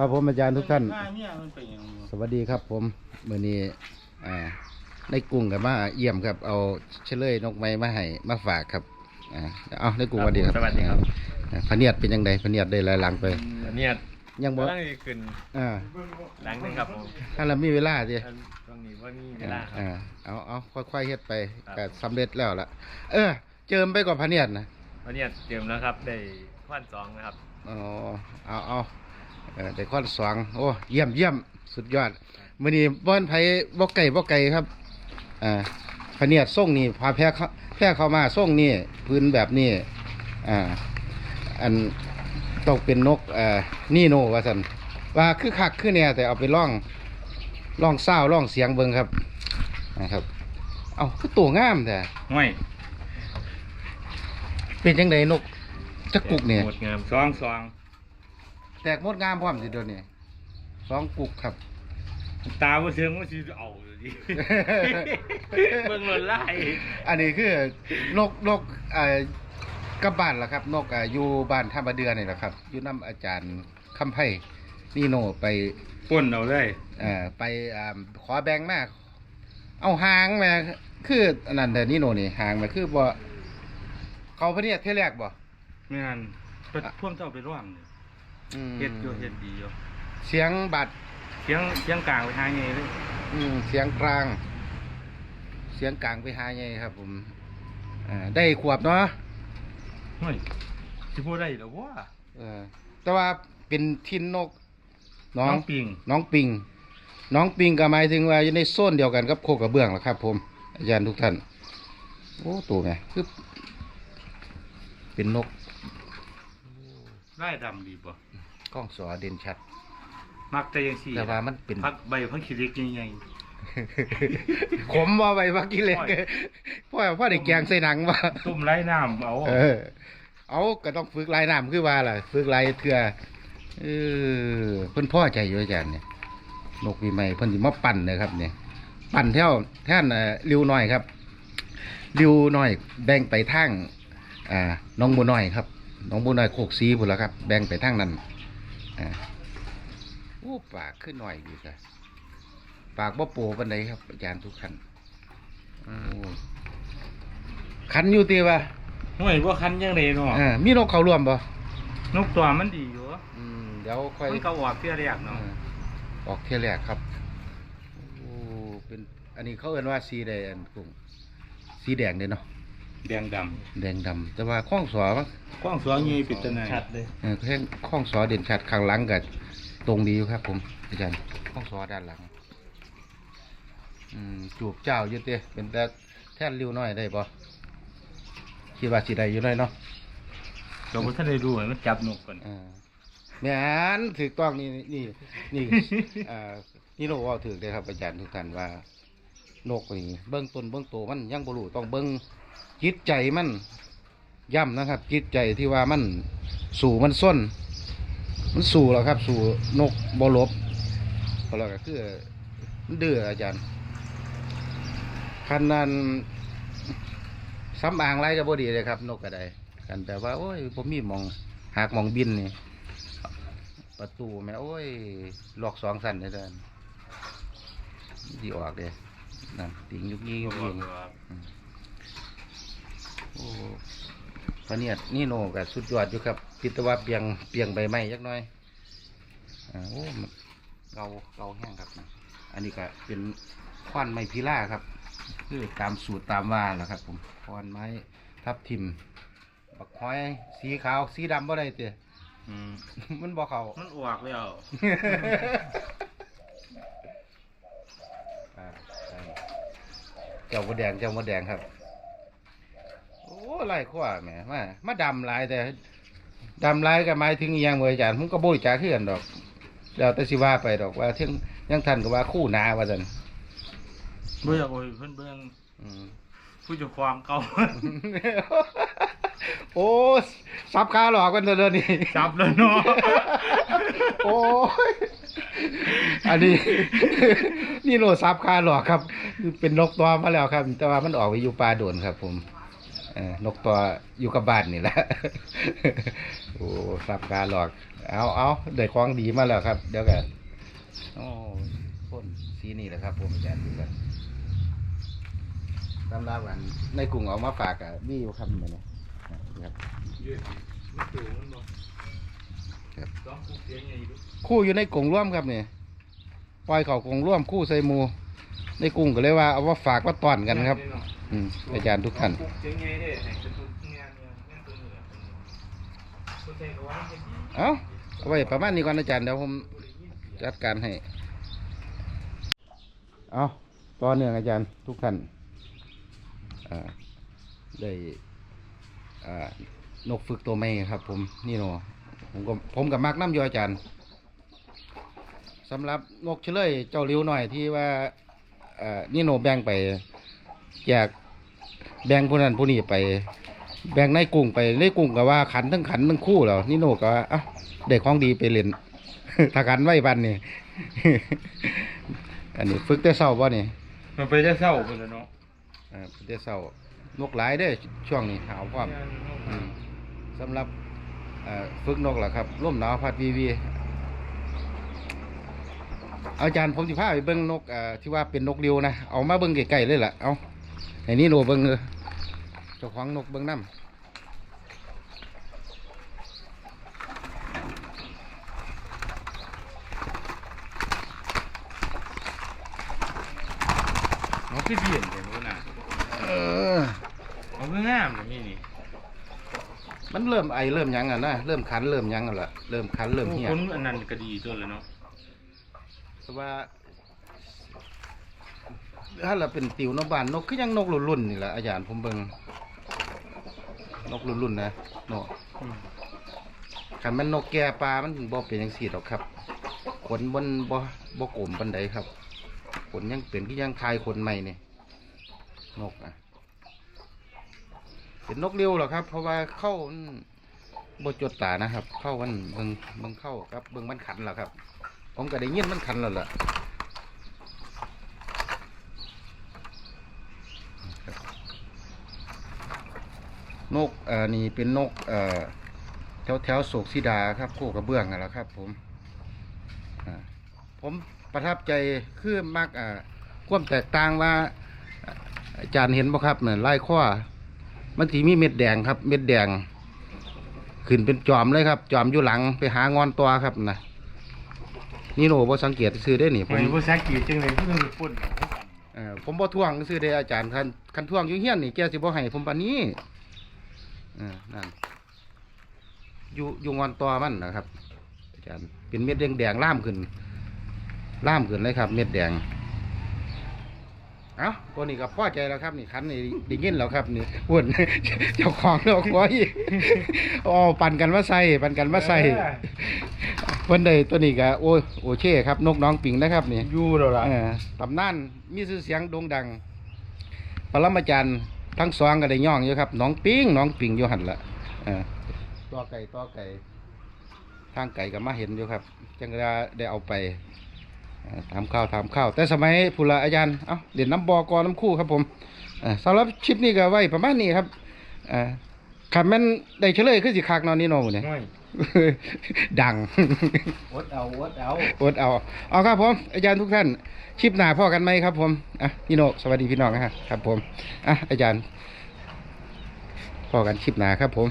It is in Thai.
ครับผมอาจารย์ทุกท่าน ข้าเมียมันเป็นอย่างนี้สวัสดีครับผมมื่อนี้อ่าได้กุ้งกับมาเยี่ยมครับ เอาเฉลยนกไม้มาให้มาฝากครับอ่าเอาได้กุ้งสวัสดีครับสวัสดีครับ อ่าพะเนียดเป็นยังไงพะเนียดได้หลายหลังไป อันเนี้ยยังบ่กำลังจะขึ้นอ่าหลังหนึงครับผมถ้าเรามีเวลาดิอันตรงนี้ว่ามีเวลาครับ อ่าเอาเอาค่อยๆเฮ็ดไปครับ ก็สำเร็จแล้วล่ะ เออ เจิมไปก่อนพะเนียดนะวันนี้เตรียมแล้วครับได้ควันสองนะครับ อ๋อเอาเอา เออได้ข้อสองโอ้เยี่ยมเยี่ยมสุดยอดมื่อนี้บ้านไผบ่ไก่บ่ไก่ครับอ่าพะเนียดส่งนี่พาแพร่เข้าแพร่เข้ามาส่งนี่พื้นแบบนี้อ่าอันตกเป็นนกอ่านี่โนว่าสันว่าคือคักคือเนี่ยแต่เอาไปล่องล่องเศร้าล่องเสียงเบิงครับนะครับ เอาคือตัวงามแต่ห่วยเป็นจังไดนกจักกุกเนี่ยหมดงามสองสอง แตกมดงามพร้อมสิเดี๋ยวนี้สองกุกครับ ตาว่าเสียงว่าสิเอาอยู่ดิ เบิ่งหล่นไล่อันนี้คือนกนกเอ่อกับบ้านล่ะครับ นกอะอยู่บ้านท่ามาเดือนี่แหละครับอยู่น้ำอาจารย์คำไพ่นี่โนไป ป่นเอาเลยเอ่อไปอ่าขอแบ่งมากเอาหางมาคืออันนั้นแต่นี่โนนี่หางมาคือบ่เขาพะเนี่ยเท่แรกบ่ ไม่งั้นไปพ่วงเจ้าไปร่วงเลย อืมเฮ็ดอยู่เฮ็ดดีอยู่เสียงบัดเสียงเสียงกลางไปทางไงเลยอืมเสียงกลาง เสียงกลางไปหาไงครับ ผมอ่าได้ขวบเนาะเฮ้ยสิพูดได้เหรอวะเออแต่ว่าเป็นทินนกน้อง ปิงน้องปิง น้องปิงก็หมายถึงว่าอยู่ในโซนเดียวกันกับโคกระเบื้องแหละครับ ผมอาจารย์ทุกท่าน โอ้ตัวไงคือเป็นนก ไล่ดำดีป่ะกล้องสอเด่นชัด มักแต่ยังสี่แต่ว่ามันเป็น พักใบพักขี้เล็กยังไงขมว่าไปว่ากิเลสโอ้ยพ่อพ่อได้แกงใส่หนังว่าตุ่มไร้น้ำเอาเออ เอาก็ต้องฝึกลายน้ำคือว่าล่ะฝึกลายเถื่อเออเพิ่นพ่อใจอยู่อาจารย์เนี่ยนกปีใหม่เพิ่นสิมาปั่นเลยครับ เนี่ย ปั่นแถวแท่นเอ่อริวน้อยครับริวน้อยแบ่งไปทางอ่าน้องบัวน้อยครับ น้องบัวน้อยโคกสีพุ่นละครับ แบ่งไปทางนั้นอ่าโอ้ปากขึ้นหน่อยดีค่ะปากบ่โปปันไดครับอาจารย์ทุกท่านโอ้คันอยู่ตีวะห่วยว่าคันยังไงเนาะอ่ามีนกเขาร่วมบ่นกตัวมันดีอยู่อืมเดี๋ยวค่อยมันก็ออกเที่ยแรกเอเนาะอออกเที่ยวแรกครับโอ้เป็นอันนี้เขาเอ่นว่าสีแดงกุ้งสีแดงเด้เนาะ แดงดแดงดำแต่ว่าข้องสอมั้งำกว้างสวงยี่ปิดตะไนชัดเลยเออแค่ข้องสอเด่นชัดข้างหลังกับตรงดีอยู่ครับ ผมอาจารย์ข้องสอด้านหลังอืมจูบเจ้าอยู่เต้เป็นแต่แท่นริ้วน้อยได้ปะคิดว่าสิได้อยู่เลยเนาะเราไม่ทันได้รู้มันจับนกก่อนอ่าแม่นถือต้องนี่นี่นี่อ่านี่โนว่าถือได้ครับอาจารย์ทุกท่านว่า นกนี่เบื้องต้นเบื้องโตมันยังบรูต้องเบื้องจิตใจมันย่ำนะครับ จิตใจที่ว่ามันสู่มันส้น มันสู่แล้วครับ สู่นกบอลบก็แล้วก็คือมันดื้ออาจารย์คันนั้นซ้ำอ่างไรก็บ่ดีเลยครับ นกก็ไดกันแต่ว่า โอ้ยผมมีมองหากมองบินนี่ประตูแม่โอ้ยหลอกสองสันเลยเดินดีออกเลย นั่นติงยุกยี่ยุกยิงโอ้พะเนียดนี่โนกับสุดยอดอยู่ครับพิตว่าเปียงเปียงใบไม้ยักหน้อยอ่าโอ้มันเกาเกาแห้งครับนะอันนี้ก็เป็นควันไม้พิล่าครับ คือตามสูตรตามว่าแหละครับ ผมควันไม้ทับทิมบักหอยสีขาวสีดำบ่ได้เตะอืมมันบ่เขามันอวกแล้ว อ่าใช่ เจ้ามดแดงเจ้ามดแดงครับ โอ้ไล่ข้อแหมมามาดำหลายแต่ดำหลายก็หมายถึงอหยังเว้ยอาจารย์ผมก็บ่รู้จักคือกันดอกแล้วแต่สิว่าไปดอกว่าเที่ยงยังทันก็ว่าคู่หนาว่าซั่นเบื่อโอ้ยเพื่อนเบื่ออืมผู้เจะความเก่าโอ้ซับขาหลอกกันเด้อนี่จับเลยเนาะโอ้ย อันนี้ นี่โลซับคาหลอกครับ เป็นนกตัวมาแล้วครับ แต่ว่ามันออกไปอยู่ป่าโดนครับ ผมเออนกตัวอยู่กับบ้านนี่แหละโอ้สับการหลอก เอาเอาได้ของดีมาแล้วครับ เดี๋ยวกันโอ้พ่นสีนี่แหละครับ ผมอาจารย์ดูกันตำราวันในกลุ่มเอามาฝากอะมีอยู่ครับเหมือนนะครับ ครับต้องกูเสียงไงดูคู่อยู่ในกลุ่มร่วมครับเนี่ยปล่อยเขากลุ่มร่วมคู่ใส่หมูในกลุ่มก็เลยว่าเอาว่าฝากว่าตอนกันครับ อืมอาจารย์ทุกท่านเสียงไงเด้ให้เป็นตัวงานเนี่ยงานตัวนี้แหละตัวใส่ก็ว่ามันจะดีเอาเอาไว้ประมาณนี้ก่อนอาจารย์เดี๋ยวผมจัดการให้ เอาต่อเนื่องอาจารย์ทุกท่านอ่าได้อ่านกฝึกตัวใหม่ครับผมนี่โน ผมก็ผมกับมักน้ำอยอาจารย์สำหรับนกเฉลยเจ้าเลี้ยวหน่อยที่ว่าอ่านี่โนแบ่งไปแจกแบ่งผู้นั้นผู้นี้ไป แบ่งในกุ้งไปในกุ้งก็ว่าขันทั้งขันทั้งคู่แล้วนี่โนก็ว่าอะได้ของดีไปเล่นถ้าขันไว้บันนี่อันนี้ฝึกแต่เศร้าป่ะนี่มันไปจะเศร้าคนละเนาะอ่าฝึกแต่เศร้านกหลายเด้อช่วงนี้หาวความอืมสำหรับเอ่อ ฝึกนกล่ะครับร่มหนาวพัดวีวีอาจารย์ผมสิพาไปเบิ่งนกเอ่อที่ว่าเป็นนกเรียวนะเอามาเบิ่งใกล้ๆเลยล่ะเอาไอ้นี่โนเบิ่งเออเจ้าของนกเบิ่งน้ำมันคือเบียนแต่มันน่ะเออมันคืองามอย่างนี้นี่ มันเริ่มไอเริ่มหยังอะนะเริ่มคันเริ่มหยังอะละเริ่มคันเริ่มเหี่ยคนอันนั้นก็ดีตัวแล้วเนาะแต่ว่าถ้าเราเป็นติวนกบานนกคือยังนกรุ่นๆนี่แหละอาจารย์ผมเบิ่งนกรุ่นๆนะเนาะคันมันนกแก่ปลามันบ่เป็นจังซี่ดอกครับขนบนบ่บ่กลมปานใดครับขนยังเป็นคือยังคายขนใหม่นี่นกอะ เป็นนกเร็วหรอครับ เพราะว่าเข้ามันบจดตานะครับ เข้ามันเบิงเบิงเข้าครับเบิงมันขันแล้วครับ ผมก็ได้ยินมันขันแล้วล่ะนกอ่อนี่เป็นนกอ่อแถวแถวโศกสีดาครับโคกระเบื้องนั่นแหละครับ ผมผมประทับใจคือมักอ่าความแตกต่างว่าอาจารย์เห็นบ่ครับเนี่ยลายข้อ มันสีมีเม็ดแดงครับ เม็ดแดง ขึ้นเป็นจอมเลยครับ จอมอยู่หลังไปหางอนตัวครับนะนี่โหนบ่สังเกตซื้อได้นี่ผผมมภาษาอังกฤษจังเลยเพิ่งปุ่นเนาะเอ่อผมบ่ท่วงซื้อได้อาจารย์คันคันท่วงอยู่เฮียนนี่แกสิบ่ให้ผมปานนี้เออนั่นอยู่อยู่งอนตัวมันนะครับ อาจารย์เป็นเม็ดแดงแดงๆล่ามขึ้นล่ามขึ้นเลยครับ เม็ดแดง เอ้าตัวนี้ก็พอใจแล้วครับนี่คันนี่ไดิ้ยินแล้วครับนี่พุ่นเจ้าของเราคอยอ๋อปั่นกันว่าใส่ปั่นกันว่าใส่เพิ่นได้ตัวนี้ก็โอ้โอเช่ครับนกน้องปิงนะครับนี่อยู่แล้วล่ะเออตำนานมีชื่อเสียงโด่งดังปรมาจารย์ทั้งสองก็ได้ย่องอยู่ครับน้องปิงน้องปิงอยู่หันละเออต่อไก่ต่อไก่ทางไก่ก็มาเห็นอยู่ครับ จังได้ได้เอาไปเอ่อ ถามข้าวถามข้าวแต่สมัยพุละอาจารย์เอ้าเด่นน้ำบอกอน้ำคู่ครับผมเอ่อสำหรับชิปนี้ก็ไว้ประมาณนี้ครับเอ่อขับแม่นได้เฉลยคือสิคักเนอนนี่โนเนี่ยน้อยดังอดเอาอดเอาอดเอาเอาครับผมอาจารย์ทุกท่านคลิปหน้าพ่อกันไหมครับ ผมอะพี่โนสวัสดีพี่น้องนะครับครับผมอะอาจารย์พ่อกันคลิปหน้าครับผม